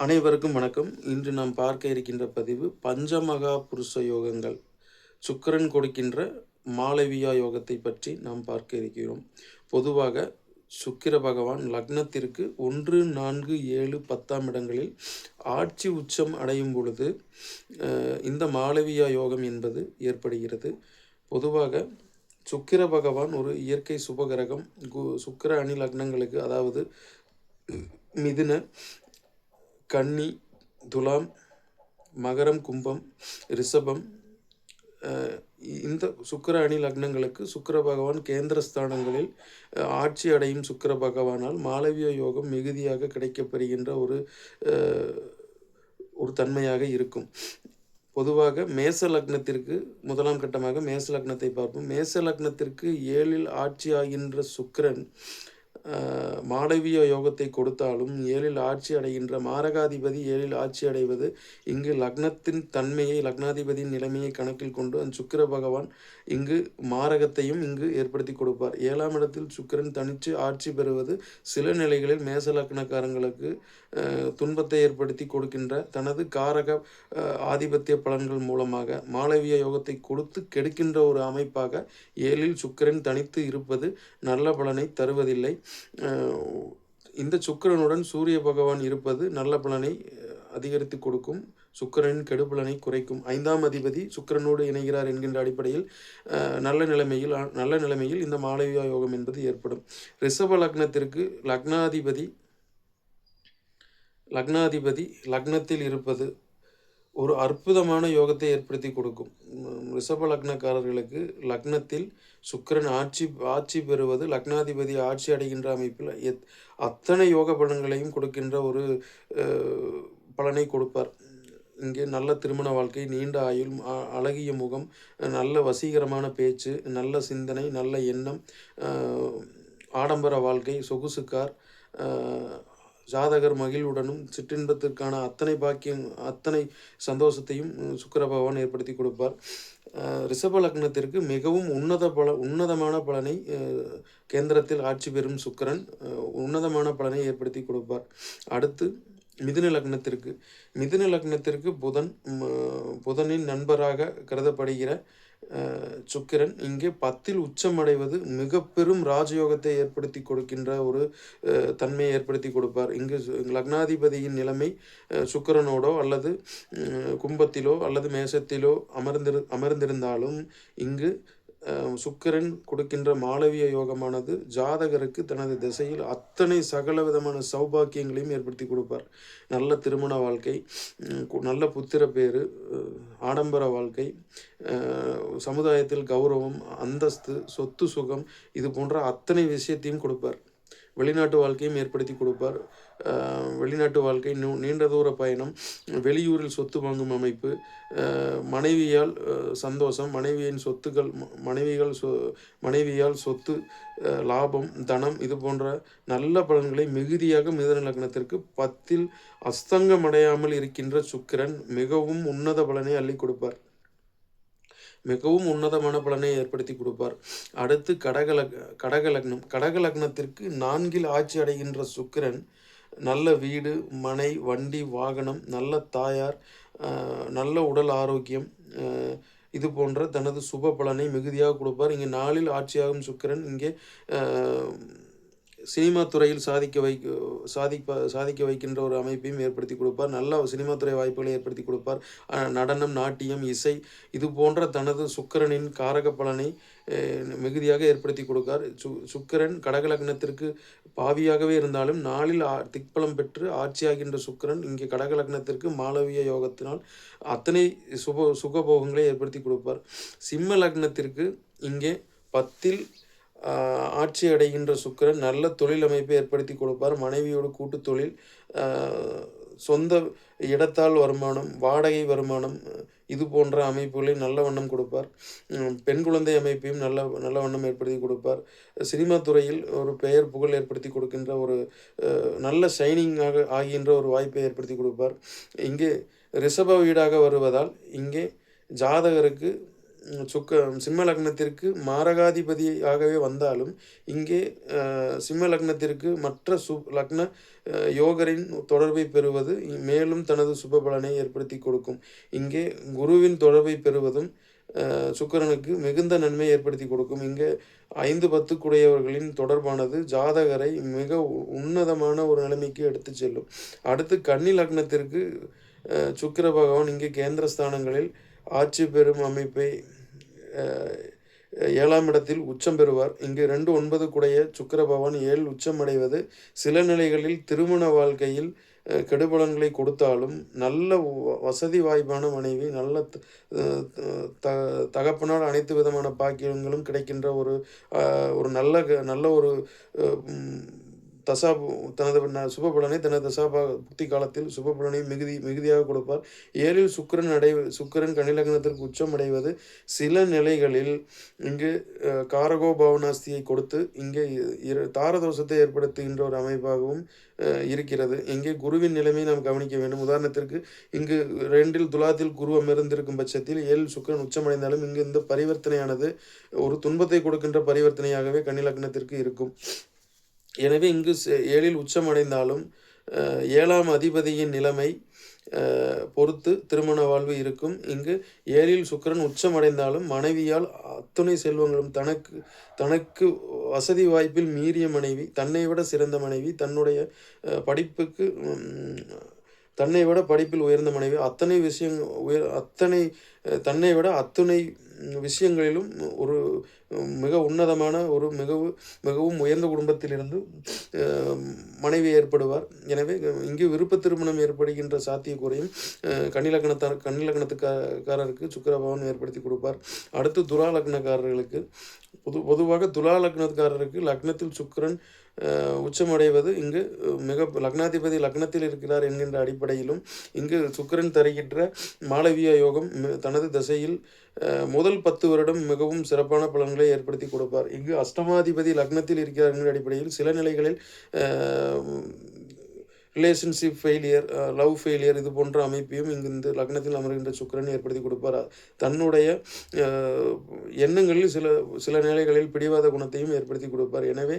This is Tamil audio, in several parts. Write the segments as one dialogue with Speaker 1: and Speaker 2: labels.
Speaker 1: அனைவருக்கும் வணக்கம். இன்று நாம் பார்க்க இருக்கின்ற பதிவு பஞ்சமகா புருஷ யோகங்கள். சுக்கிரன் கொடுக்கின்ற மாளவியா யோகத்தை பற்றி நாம் பார்க்க இருக்கிறோம். பொதுவாக சுக்கிர பகவான் லக்னத்திற்கு ஒன்று நான்கு ஏழு பத்தாம் இடங்களில் ஆட்சி உச்சம் அடையும் பொழுது இந்த மாளவியா யோகம் என்பது ஏற்படுகிறது. பொதுவாக சுக்கிர பகவான் ஒரு இயற்கை சுபகிரகம் கு- சுக்கிர அணி லக்னங்களுக்கு அதாவது மிதுன கன்னி துலாம் மகரம் கும்பம் ரிஷபம் இந்த சுக்கர அணி லக்னங்களுக்கு சுக்கர பகவான் கேந்திரஸ்தானங்களில் ஆட்சி அடையும் சுக்கர பகவானால் மாளவிய யோகம் மிகுதியாக கிடைக்கப்பெறுகின்ற ஒரு ஒரு தன்மையாக இருக்கும். பொதுவாக மேச லக்னத்திற்கு முதலாம் கட்டமாக மேச லக்னத்தை பார்ப்போம். மேச லக்னத்திற்கு ஏழில் ஆட்சி ஆகின்ற சுக்கரன் மாளவிய யோகத்தை கொடுத்தாலும் ஏழில் ஆட்சி அடைகின்ற மாரகாதிபதி ஏழில் ஆட்சி அடைவது இங்கு லக்னத்தின் தன்மையை லக்னாதிபதியின் நிலைமையை கணக்கில் கொண்டு அந்த சுக்கிர பகவான் இங்கு மாரகத்தையும் இங்கு ஏற்படுத்தி கொடுப்பார். ஏழாம் இடத்தில் சுக்கிரன் தனித்து ஆட்சி பெறுவது சில நிலைகளில் மேச லக்னக்காரங்களுக்கு துன்பத்தை ஏற்படுத்தி கொடுக்கின்ற தனது காரக ஆதிபத்திய பலன்கள் மூலமாக மாளவிய யோகத்தை கொடுத்து கெடுக்கின்ற ஒரு அமைப்பாக ஏழில் சுக்கிரன் தனித்து இருப்பது நல்ல பலனை தருவதில்லை. இந்த சுக்கிரனுடன் சூரிய பகவான் இருப்பது நல்ல பலனை அதிகரித்து கொடுக்கும். சுக்கிரனின் கெடுபலனை குறைக்கும். ஐந்தாம் அதிபதி சுக்கிரனோடு இணைகிறார் என்கின்ற அடிப்படையில் நல்ல நிலைமையில் நல்ல நிலைமையில் இந்த மாளவியா யோகம் என்பது ஏற்படும். ரிஷப லக்னத்திற்கு லக்னாதிபதி லக்னாதிபதி லக்னத்தில் இருப்பது ஒரு அற்புதமான யோகத்தை ஏற்படுத்தி கொடுக்கும். ரிஷப லக்னக்காரர்களுக்கு லக்னத்தில் சுக்கிரன் ஆட்சி ஆட்சி பெறுவது லக்னாதிபதி ஆட்சி அடைகின்ற அமைப்பில் எத் அத்தனை யோக பலன்களையும் கொடுக்கின்ற ஒரு பலனை கொடுப்பார். இங்கே நல்ல திருமண வாழ்க்கை நீண்ட ஆயுள் அ- அழகிய முகம் நல்ல வசீகரமான பேச்சு நல்ல சிந்தனை நல்ல எண்ணம் ஆடம்பர வாழ்க்கை சொகுசுக்கார் ஜாதகர் மகிழ்வுடனும் சிற்றின்பத்திற்கான அத்தனை பாக்கியம் அத்தனை சந்தோஷத்தையும் சுக்கர பகவான் ஏற்படுத்தி கொடுப்பார். ரிஷப லக்னத்திற்கு மிகவும் உன்னத பல உன்னதமான பலனை கேந்திரத்தில் ஆட்சி பெறும் சுக்கரன் உன்னதமான பலனை ஏற்படுத்தி கொடுப்பார். அடுத்து மிதுன லக்னத்திற்கு மிதுன லக்னத்திற்கு புதன் புதனின் நண்பராக கருதப்படுகிற சுக்கிரன் இங்கே பத்தில் உச்சமடைவது மிக பெரும் ராஜயோகத்தை ஏற்படுத்தி கொடுக்கின்ற ஒரு தன்மையை ஏற்படுத்தி கொடுப்பார். இங்கு லக்னாதிபதியின் நிலைமை சுக்கிரனோடோ அல்லது கும்பத்திலோ அல்லது மேசத்திலோ அமர்ந்திரு அமர்ந்திருந்தாலும் இங்கு சுக்கிரன் கொடுக்கின்ற மாளவிய யோகமானது ஜாதகருக்கு தனது திசையில் அத்தனை சகல விதமான சௌபாக்கியங்களையும் ஏற்படுத்தி கொடுப்பார். நல்ல திருமண வாழ்க்கை நல்ல புத்திர பேர் ஆடம்பர வாழ்க்கை சமுதாயத்தில் கௌரவம் அந்தஸ்து சொத்து சுகம் இது போன்ற அத்தனை விஷயத்தையும் கொடுப்பார். வெளிநாட்டு வாழ்க்கையும் ஏற்படுத்தி கொடுப்பார். வெளிநாட்டு வாழ்க்கை நீண்ட தூர பயணம் வெளியூரில் சொத்து வாங்கும் அமைப்பு மனைவியால் சந்தோஷம் மனைவியின் சொத்துக்கள் மனைவிகள் சொ மனைவியால் சொத்து லாபம் தனம் இது போன்ற நல்ல பலன்களை மிகுதியாக மிதன லக்னத்திற்கு பத்தில் அஸ்தங்கமடையாமல் இருக்கின்ற சுக்கிரன் மிகவும் உன்னத பலனை அள்ளி கொடுப்பார். மிகவும் உன்னதமான பலனை ஏற்படுத்தி கொடுப்பார். அடுத்து கடகலக் கடக லக்னம் கடக லக்னத்திற்கு நான்கில் ஆட்சி அடைகின்ற சுக்கிரன் நல்ல வீடு மனை வண்டி வாகனம் நல்ல தாயார் நல்ல உடல் ஆரோக்கியம் இது போன்ற தனது சுப பலனை மிகுதியாக கொடுப்பார். இங்கே நாளில் ஆட்சியாகும் சுக்கிரன் இங்கே சினிமா துறையில் சாதிக்க வைக்க சாதிப்ப சாதிக்க வைக்கின்ற ஒரு அமைப்பையும் ஏற்படுத்தி கொடுப்பார். நல்ல சினிமா துறை வாய்ப்புகளை ஏற்படுத்தி கொடுப்பார். நடனம் நாட்டியம் இசை இது போன்ற தனது சுக்கிரனின் காரக பலனை மிகுதியாக ஏற்படுத்தி கொடுக்கார். சு சுக்கிரன் கடகலக்னத்திற்கு பாவியாகவே இருந்தாலும் நாளில் ஆ- திக்பலம் பெற்று ஆட்சியாகின்ற சுக்கிரன் இங்கே கடகலக்னத்திற்கு மாளவிய யோகத்தினால் அத்தனை சுப சுகபோகங்களை ஏற்படுத்தி கொடுப்பார். சிம்ம லக்னத்திற்கு இங்கே பத்தில் ஆட்சி அடைகின்ற சுக்கிரன் நல்ல தொழில் அமைப்பை ஏற்படுத்தி கொடுப்பார். மனைவியோட கூட்டு தொழில் சொந்த இடத்தால் வருமானம் வாடகை வருமானம் இது போன்ற அமைப்புகளை நல்ல வண்ணம் கொடுப்பார். பெண் குழந்தை அமைப்பையும் நல்ல நல்ல வண்ணம் ஏற்படுத்தி கொடுப்பார். சினிமா துறையில் ஒரு பெயர் புகழ் ஏற்படுத்தி கொடுக்கின்ற ஒரு நல்ல ஷைனிங்காக ஆகின்ற ஒரு வாய்ப்பை ஏற்படுத்தி கொடுப்பார். இங்கே ரிஷப வீடாக வருவதால் இங்கே ஜாதகருக்கு சுக்க சிம்ம லக்னத்திற்கு மாரகாதிபதியாகவே வந்தாலும் இங்கே சிம்ம லக்னத்திற்கு மற்ற சு லக்ன யோகரின் தொடர்பை பெறுவது மேலும் தனது சுப பலனை ஏற்படுத்தி கொடுக்கும். இங்கே குருவின் தொடர்பை பெறுவதும் சுக்கரனுக்கு சுக்கிரனுக்கு மிகுந்த நன்மை ஏற்படுத்தி கொடுக்கும். இங்கே ஐந்து பத்துக்குடையவர்களின் தொடர்பானது ஜாதகரை மிக உ- உன்னதமான ஒரு நிலைமைக்கு எடுத்து செல்லும். அடுத்து கன்னி லக்னத்திற்கு சுக்கர பகவான் இங்கே கேந்திர ஸ்தானங்களில் ஆட்சி பெறும் அமைப்பை ஏழாம் இடத்தில் உச்சம் பெறுவார். இங்கு ரெண்டு ஒன்பது குடைய சுக்கர பகவான் ஏழு உச்சம் அடைவது. சில நிலைகளில் திருமண வாழ்க்கையில் கெடுபலன்களை கொடுத்தாலும் நல்ல வசதி வாய்ப்பான மனைவி நல்ல த- தகப்பனால் அனைத்து விதமான பாக்கியங்களும் கிடைக்கின்ற ஒரு ஒரு நல்ல க- நல்ல ஒரு தசா தனது சுபபலனை தனது தசா பா- புக்தி காலத்தில் சுபபலனை மிகுதி மிகுதியாக கொடுப்பார். ஏழில் சுக்கிரன் அடை சுக்கிரன் கனிலக்னத்திற்கு உச்சம் அடைவது சில நிலைகளில் இங்கு காரகோ பவனாஸ்தியை கொடுத்து இங்கே இரு தாரதோஷத்தை ஏற்படுத்துகின்ற ஒரு அமைப்பாகவும் இருக்கிறது. இங்கே குருவின் நிலைமையை நாம் கவனிக்க வேண்டும். உதாரணத்திற்கு இங்கு ரெண்டில் துலாத்தில் குரு அமர்ந்திருக்கும் பட்சத்தில் ஏழில் சுக்கிரன் உச்சமடைந்தாலும் இங்கு இந்த பரிவர்த்தனையானது ஒரு துன்பத்தை கொடுக்கின்ற பரிவர்த்தனையாகவே கன்னிலக்னத்திற்கு இருக்கும். எனவே இங்கு செ- ஏழில் உச்சமடைந்தாலும் ஏழாம் அதிபதியின் நிலைமை பொறுத்து திருமண வாழ்வு இருக்கும். இங்கு ஏழில் சுக்கிரன் உச்சமடைந்தாலும் மனைவியால் அத்துணை செல்வங்களும் தனக்கு தனக்கு வசதி வாய்ப்பில் மீறிய மனைவி தன்னை விட சிறந்த மனைவி தன்னுடைய படிப்புக்கு தன்னை விட படிப்பில் உயர்ந்த மனைவி. அத்தனை விஷயம் உயர் அத்தனை தன்னை விட அத்தனை விஷயங்களிலும் ஒரு மிக உன்னதமான ஒரு மிகவும் மிகவும் உயர்ந்த குடும்பத்திலிருந்து மனைவி ஏற்படுவார். எனவே இங்கு விருப்ப திருமணம் ஏற்படுகின்ற சாத்தியக்கூறையும் கன்னிலக்கணத்தார் கன்னிலக்கணத்துக்காரருக்கு சுக்கரபவன் ஏற்படுத்தி கொடுப்பார். அடுத்து துலா லக்னக்காரர்களுக்கு பொது பொதுவாக துலா லக்னக்காரருக்கு லக்னத்தில் சுக்கரன் உச்சமடைவது இங்கு மிக லக்னாதிபதி லக்னத்தில் இருக்கிறார் என்கின்ற அடிப்படையிலும் இங்கு சுக்கிரன் தருகின்ற மாளவிய யோகம் தனது திசையில் முதல் பத்து வருடம் மிகவும் சிறப்பான பலன்களை ஏற்படுத்தி கொடுப்பார். இங்கு அஷ்டமாதிபதி லக்னத்தில் இருக்கிறார் என்கிற அடிப்படையில் சில நிலைகளில் ரிலேஷன்ஷிப் ஃபெயிலியர் லவ் ஃபெயிலியர் இது போன்ற அமைப்பையும் இங்கு இந்த லக்னத்தில் அமர்கின்ற சுக்கிரன் ஏற்படுத்தி கொடுப்பார்? தன்னுடைய uh, எண்ணங்களில் சில சில நிலைகளில் பிடிவாத குணத்தையும் ஏற்படுத்தி கொடுப்பார். எனவே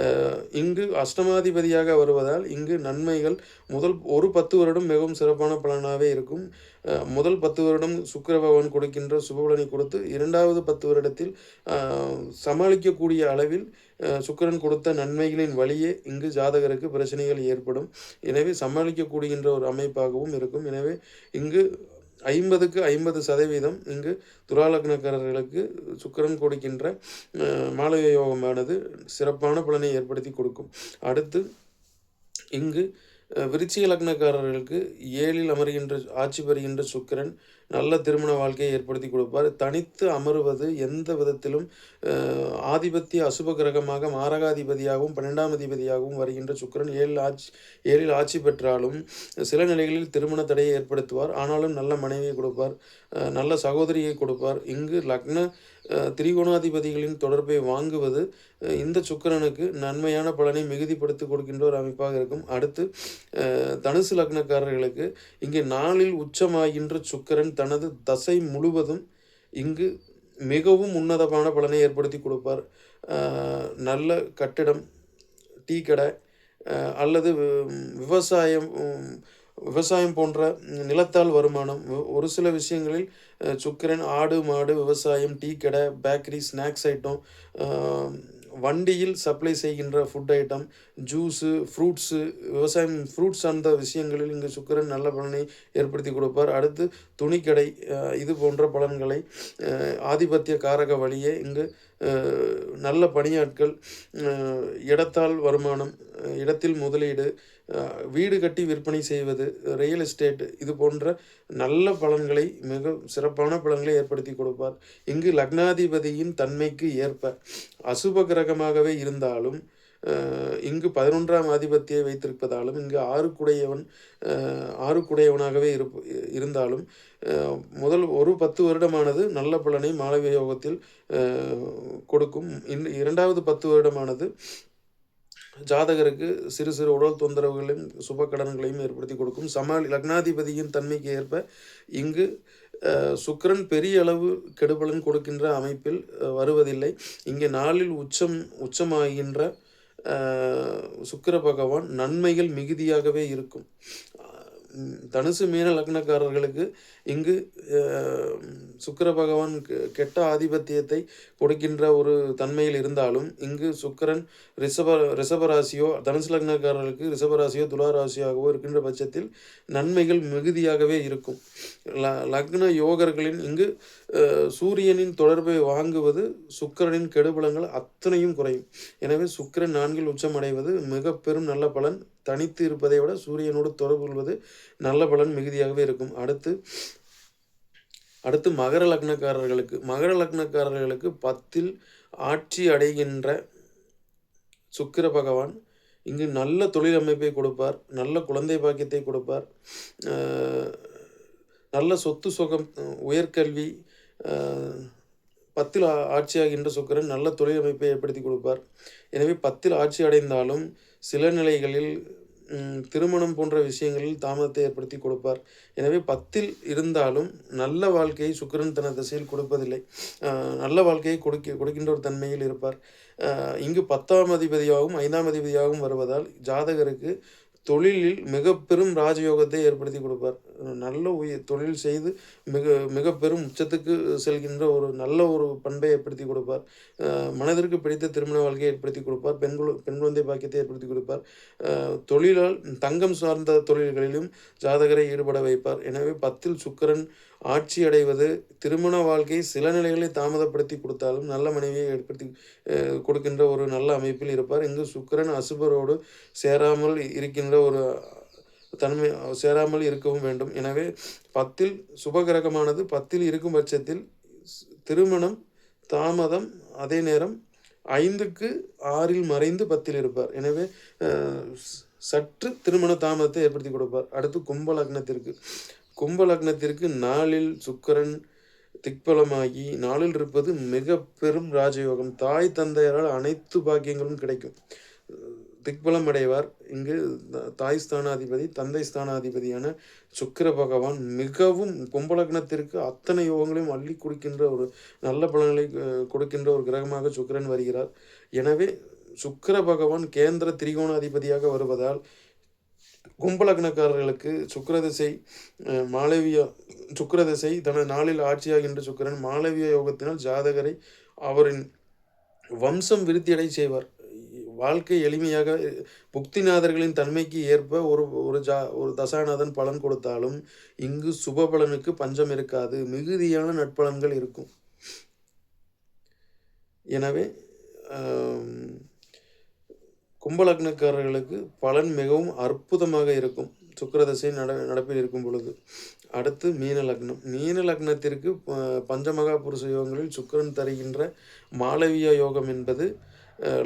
Speaker 1: uh, இங்கு அஷ்டமாதிபதியாக வருவதால் இங்கு நன்மைகள் முதல் ஒரு பத்து வருடம் மிகவும் சிறப்பான பலனாகவே இருக்கும். Uh, முதல் பத்து வருடம் சுக்கர பகவான் கொடுக்கின்ற சுபபலனை கொடுத்து இரண்டாவது பத்து வருடத்தில் சமாளிக்கக்கூடிய அளவில் சுக்கரன் கொடுத்த நன்மைகளின் வழியே இங்கு ஜாதகருக்கு பிரச்சனைகள் ஏற்படும். எனவே சமாளிக்கக்கூடிகின்ற ஒரு அமைப்பாகவும் இருக்கும். எனவே இங்கு ஐம்பதுக்கு ஐம்பது சதவீதம் இங்கு துலாலக்னக்காரர்களுக்கு சுக்கரன் கொடுக்கின்ற அஹ், யோகமானது சிறப்பான பலனை ஏற்படுத்தி கொடுக்கும். அடுத்து இங்கு விருச்சிக லக்னக்காரர்களுக்கு ஏழில் அமர்கின்ற ஆட்சி பெறுகின்ற சுக்கிரன் நல்ல திருமண வாழ்க்கையை ஏற்படுத்தி கொடுப்பார். தனித்து அமருவது எந்த விதத்திலும் ஆதிபத்திய அசுப கிரகமாக மாரகாதிபதியாகவும் பன்னெண்டாம் அதிபதியாகவும் வருகின்ற சுக்கிரன் ஏழில் ஆட்சி ஏழில் ஆட்சி பெற்றாலும் சில நிலைகளில் திருமண தடையை ஏற்படுத்துவார். ஆனாலும் நல்ல மனைவியை கொடுப்பார். நல்ல சகோதரியை கொடுப்பார். இங்கு லக்ன திரிகோணாதிபதிகளின் தொடர்பை வாங்குவது இந்த சுக்கரனுக்கு நன்மையான பலனை மிகுதிப்படுத்தி கொடுக்கின்ற ஒரு அமைப்பாக இருக்கும். அடுத்து தனுசு லக்னக்காரர்களுக்கு இங்கே நாளில் உச்சமாகின்ற சுக்கரன் தனது தசை முழுவதும் இங்கு மிகவும் உன்னதமான பலனை ஏற்படுத்தி கொடுப்பார். நல்ல கட்டிடம் டீ கடை அல்லது வி- விவசாயம் விவசாயம் போன்ற நிலத்தால் வருமானம். ஒரு சில விஷயங்களில் சுக்கரன் சுக்கிரன் ஆடு மாடு விவசாயம் டீ கடை பேக்கரி ஸ்நாக்ஸ் ஐட்டம் வண்டியில் சப்ளை செய்கின்ற ஃபுட் ஐட்டம் ஜூஸு ஃப்ரூட்ஸு விவசாயம் ஃப்ரூட்ஸ் சார்ந்த விஷயங்களில் இங்கு சுக்கிரன் நல்ல பலனை ஏற்படுத்தி கொடுப்பார். அடுத்து துணிக்கடை இது போன்ற பலன்களை ஆதிபத்திய காரக வழியே இங்கு நல்ல பணியாட்கள் இடத்தால் வருமானம் இடத்தில் முதலீடு வீடு கட்டி விற்பனை செய்வது ரியல் எஸ்டேட் இது போன்ற நல்ல பலன்களை மிக சிறப்பான பலன்களை ஏற்படுத்தி கொடுப்பார். இங்கு லக்னாதிபதியின் தன்மைக்கு ஏற்ப அசுப கிரகமாகவே இருந்தாலும் இங்கு பதினொன்றாம் ஆதிபத்தியை வைத்திருப்பதாலும் இங்கு ஆறுக்குடையவன் ஆறு ஆறுக்குடையவனாகவே இருப்ப இருந்தாலும் முதல் ஒரு பத்து வருடமானது நல்ல பலனை மாளவிய யோகத்தில் கொடுக்கும். இன் இரண்டாவது பத்து வருடமானது ஜாதகருக்கு சிறு சிறு உடல் தொந்தரவுகளையும் சுப கடன்களையும் ஏற்படுத்தி கொடுக்கும். சமாளி லக்னாதிபதியின் தன்மைக்கு ஏற்ப இங்கு சுக்கரன் சுக்கிரன் பெரிய அளவு கெடுபலன் கொடுக்கின்ற அமைப்பில் வருவதில்லை. இங்கே நாளில் உச்சம் உச்சமாகின்ற சுக்கர பகவான் நன்மைகள் மிகுதியாகவே இருக்கும். தனுசு மீன லக்னக்காரர்களுக்கு இங்கு சுக்கர பகவான் கெ- கெட்ட ஆதிபத்தியத்தை கொடுக்கின்ற ஒரு தன்மையில் இருந்தாலும் இங்கு சுக்கிரன் ரிஷப ரிஷபராசியோ தனுசு லக்னக்காரர்களுக்கு ரிஷபராசியோ துளாராசியாகவோ இருக்கின்ற பட்சத்தில் நன்மைகள் மிகுதியாகவே இருக்கும். ல லக்ன யோகர்களின் இங்கு சூரியனின் தொடர்பை வாங்குவது சுக்கிரனின் கெடுபலங்கள் அத்தனையும் குறையும். எனவே சுக்கிரன் நான்கில் உச்சம் அடைவது மிக பெரும் நல்ல பலன். தனித்து இருப்பதை விட சூரியனோடு தொடர்பு கொள்வது நல்ல பலன் மிகுதியாகவே இருக்கும். அடுத்து அடுத்து மகர லக்னக்காரர்களுக்கு மகர லக்னக்காரர்களுக்கு பத்தில் ஆட்சி அடைகின்ற சுக்கிர பகவான் இங்கு நல்ல தொழில் அமைப்பை கொடுப்பார் நல்ல குழந்தை பாக்கியத்தை கொடுப்பார் நல்ல சொத்து சுகம் உயர்கல்வி பத்தில் ஆட்சியாகின்ற சுக்கிரன் நல்ல தொழில் அமைப்பை ஏற்படுத்தி கொடுப்பார். எனவே பத்தில் ஆட்சி அடைந்தாலும் சில நிலைகளில் திருமணம் போன்ற விஷயங்களில் தாமதத்தை ஏற்படுத்தி கொடுப்பார். எனவே பத்தில் இருந்தாலும் நல்ல வாழ்க்கையை சுக்கரன் தன திசையில் கொடுப்பதில்லை. நல்ல வாழ்க்கையை கொடுக்க கொடுக்கின்ற ஒரு தன்மையில் இருப்பார். இங்கு பத்தாம் அதிபதியாகவும் ஐந்தாம் அதிபதியாகவும் வருவதால் ஜாதகருக்கு தொழிலில் மிக பெரும் ராஜயோகத்தை ஏற்படுத்தி கொடுப்பார். நல்ல உயிர் தொழில் செய்து மிக மிக பெரும் உச்சத்துக்கு செல்கின்ற ஒரு நல்ல ஒரு பண்பை ஏற்படுத்தி கொடுப்பார். மனதிற்கு பிடித்த திருமண வாழ்க்கையை ஏற்படுத்தி கொடுப்பார். பெண் குழு பெண் குழந்தை பாக்கியத்தை ஏற்படுத்தி கொடுப்பார். தொழிலால் தங்கம் சார்ந்த தொழில்களிலும் ஜாதகரை ஈடுபட வைப்பார். எனவே பத்தில் சுக்கரன் ஆட்சி அடைவது திருமண வாழ்க்கை சில நிலைகளை தாமதப்படுத்தி கொடுத்தாலும் நல்ல மனைவியை ஏற்படுத்தி கொடுக்கின்ற ஒரு நல்ல அமைப்பில் இருப்பார். இங்கு சுக்கிரன் அசுபரோடு சேராமல் இருக்கின்ற ஒரு தன்மை சேராமல் இருக்கவும் வேண்டும். எனவே பத்தில் சுபகிரகமானது பத்தில் இருக்கும் பட்சத்தில் திருமணம் தாமதம் அதே நேரம் ஐந்துக்கு ஆறில் மறைந்து பத்தில் இருப்பார். எனவே சற்று திருமண தாமதத்தை ஏற்படுத்தி கொடுப்பார். அடுத்து கும்ப லக்னத்திற்கு. கும்ப லக்னத்திற்கு நாளில் சுக்கிரன் திக்பலமாகி நாளில் இருப்பது மிக பெரும் ராஜயோகம். தாய் தந்தையரால் அனைத்து பாக்கியங்களும் கிடைக்கும். திக்பலம் அடைவார். இங்கு த- தாய் ஸ்தானாதிபதி தந்தை ஸ்தானாதிபதியான சுக்கர பகவான் மிகவும் கும்பலக்னத்திற்கு அத்தனை யோகங்களையும் அள்ளி கொடுக்கின்ற ஒரு நல்ல பலன்களை கொடுக்கின்ற ஒரு கிரகமாக சுக்கிரன் வருகிறார். எனவே சுக்கர பகவான் கேந்திர திரிகோணாதிபதியாக வருவதால் கும்பலக்னக்காரர்களுக்கு சுக்கிரதிசை மாளவியா சுக்கிரதிசை தனது நாளில் ஆட்சியாகின்ற சுக்கிரன் மாளவிய யோகத்தினால் ஜாதகரை அவரின் வம்சம் விருத்தியடை செய்வார். வாழ்க்கை எளிமையாக புக்திநாதர்களின் தன்மைக்கு ஏற்ப ஒரு ஒரு ஜா ஒரு தசாநாதன் பலன் கொடுத்தாலும் இங்கு சுப பலனுக்கு பஞ்சம் இருக்காது. மிகுதியான நட்பலன்கள் இருக்கும். எனவே கும்பலக்னக்காரர்களுக்கு பலன் மிகவும் அற்புதமாக இருக்கும். சுக்கரதசை நட நடப்பில் இருக்கும் பொழுது. அடுத்து மீன லக்னம். மீன லக்னத்திற்கு பஞ்சமகா புருஷ யோகங்களில் சுக்கிரன் தருகின்ற மாளவிய யோகம் என்பது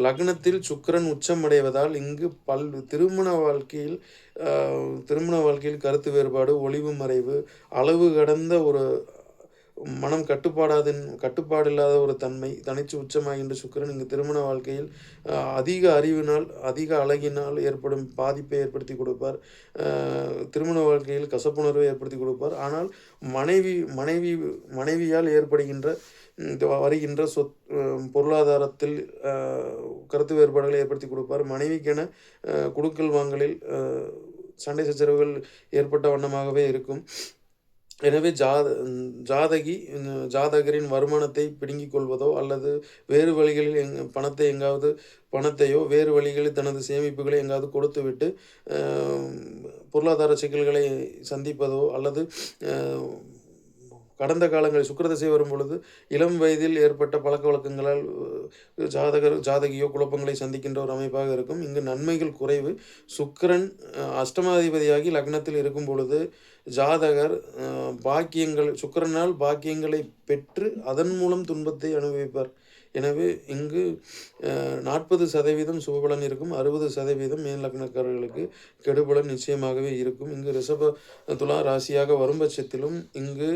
Speaker 1: லக்னத்தில் சுக்கரன் உச்சம் அடைவதால் இங்கு பல் திருமண வாழ்க்கையில் திருமண வாழ்க்கையில் கருத்து வேறுபாடு ஒளிவு மறைவு அளவு கடந்த ஒரு மனம் கட்டுப்பாடாதன் கட்டுப்பாடு இல்லாத ஒரு தன்மை தனிச்சு உச்சமாகின்ற சுக்கிரன் இங்கு திருமண வாழ்க்கையில் அதிக அறிவினால் அதிக அழகினால் ஏற்படும் பாதிப்பை ஏற்படுத்தி கொடுப்பார். திருமண வாழ்க்கையில் கசப்புணர்வை ஏற்படுத்தி கொடுப்பார். ஆனால் மனைவி மனைவி மனைவியால் ஏற்படுகின்ற வருகின்ற சொத் பொருளாதாரத்தில் கருத்து வேறுபாடுகளை ஏற்படுத்தி கொடுப்பார். மனைவிக்கென குடுக்கல் வாங்கலில் சண்டை சச்சரவுகள் ஏற்பட்ட வண்ணமாகவே இருக்கும். எனவே ஜாத ஜாதகி ஜாதகரின் வருமானத்தை பிடுங்கிக் கொள்வதோ அல்லது வேறு வழிகளில் எங் பணத்தை எங்காவது பணத்தையோ வேறு வழிகளில் தனது சேமிப்புகளை எங்காவது கொடுத்துவிட்டு பொருளாதார சிக்கல்களை சந்திப்பதோ அல்லது கடந்த காலங்களில் சுக்கரதசை வரும் பொழுது இளம் வயதில் ஏற்பட்ட பழக்க வழக்கங்களால் ஜாதகர் ஜாதகியோ குழப்பங்களை சந்திக்கின்ற ஒரு அமைப்பாக இருக்கும். இங்கு நன்மைகள் குறைவு. சுக்கரன் அஷ்டமாதிபதியாகி லக்னத்தில் இருக்கும் பொழுது ஜாதகர் பாக்கியங்கள் சுக்கரனால் பாக்கியங்களை பெற்று அதன் மூலம் துன்பத்தை அனுபவிப்பார். எனவே இங்கு நாற்பது சதவீதம் சுபபலன் இருக்கும். அறுபது சதவீதம் மேல் லக்னக்காரர்களுக்கு கெடுபலன் நிச்சயமாகவே இருக்கும். இங்கு ரிஷப துலா ராசியாக வரும் பட்சத்திலும் இங்கு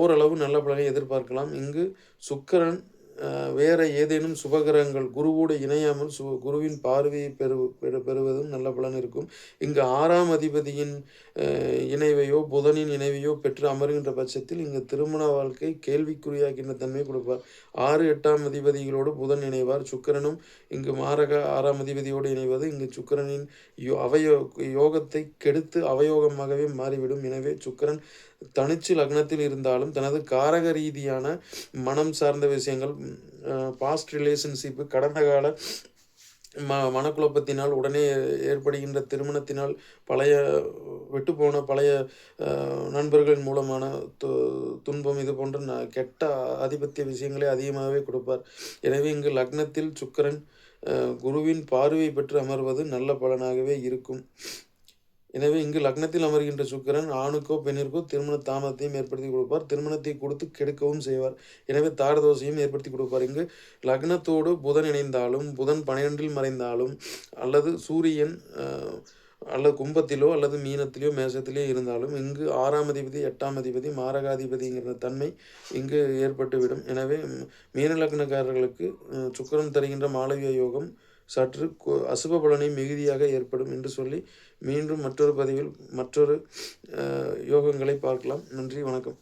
Speaker 1: ஓரளவு நல்ல பலனை எதிர்பார்க்கலாம். இங்கு சுக்கரன் வேற ஏதேனும் சுபகிரகங்கள் குருவோடு இணையாமல் சு குருவின் பார்வையை பெறு பெறுவதும் நல்ல பலன் இருக்கும். இங்கு ஆறாம் அதிபதியின் இணைவையோ புதனின் இணைவையோ பெற்று அமர்கின்ற பட்சத்தில் இங்கு திருமண வாழ்க்கை கேள்விக்குறியாக்கின்ற தன்மை கொடுப்பார். ஆறு எட்டாம் அதிபதிகளோடு புதன் இணைவார். சுக்கிரனும் இங்கு மாரக ஆறாம் அதிபதியோடு இணைவது இங்கு சுக்கிரனின் யோ அவயோ யோகத்தை கெடுத்து அவயோகமாகவே மாறிவிடும். எனவே சுக்கிரன் தனிச்சு லக்னத்தில் இருந்தாலும் தனது காரக ரீதியான மனம் சார்ந்த விஷயங்கள் பாஸ்ட் ரிலேஷன்ஷிப்பு கடந்த கால ம மனக்குழப்பத்தினால் உடனே ஏற்படுகின்ற திருமணத்தினால் பழைய விட்டுப்போன பழைய நண்பர்களின் மூலமான து துன்பம் இது போன்ற ந கெட்ட ஆதிபத்திய விஷயங்களை அதிகமாகவே கொடுப்பார். எனவே இங்கு லக்னத்தில் சுக்கரன் குருவின் பார்வை பெற்று அமர்வது நல்ல பலனாகவே இருக்கும். எனவே இங்கு லக்னத்தில் அமர்கின்ற சுக்கிரன் ஆணுக்கோ பெண்ணிற்கோ திருமண தாமதத்தையும் ஏற்படுத்தி கொடுப்பார். திருமணத்தை கொடுத்து கெடுக்கவும் செய்வார். எனவே தாரதோசையும் ஏற்படுத்தி கொடுப்பார். இங்கு லக்னத்தோடு புதன் இணைந்தாலும் புதன் பனிரெண்டில் மறைந்தாலும் அல்லது சூரியன் அல்லது கும்பத்திலோ அல்லது மீனத்திலோ மேசத்திலேயோ இருந்தாலும் இங்கு ஆறாம் அதிபதி எட்டாம் அதிபதி மாரகாதிபதிங்கிற தன்மை இங்கு ஏற்பட்டுவிடும். எனவே மீன லக்னக்காரர்களுக்கு சுக்கரன் தருகின்ற மாளவிய யோகம் சற்று கு- அசுப பலனை மிகுதியாக ஏற்படும் என்று சொல்லி மீண்டும் மற்றொரு பதிவில் மற்றொரு யோகங்களை பார்க்கலாம். நன்றி வணக்கம்.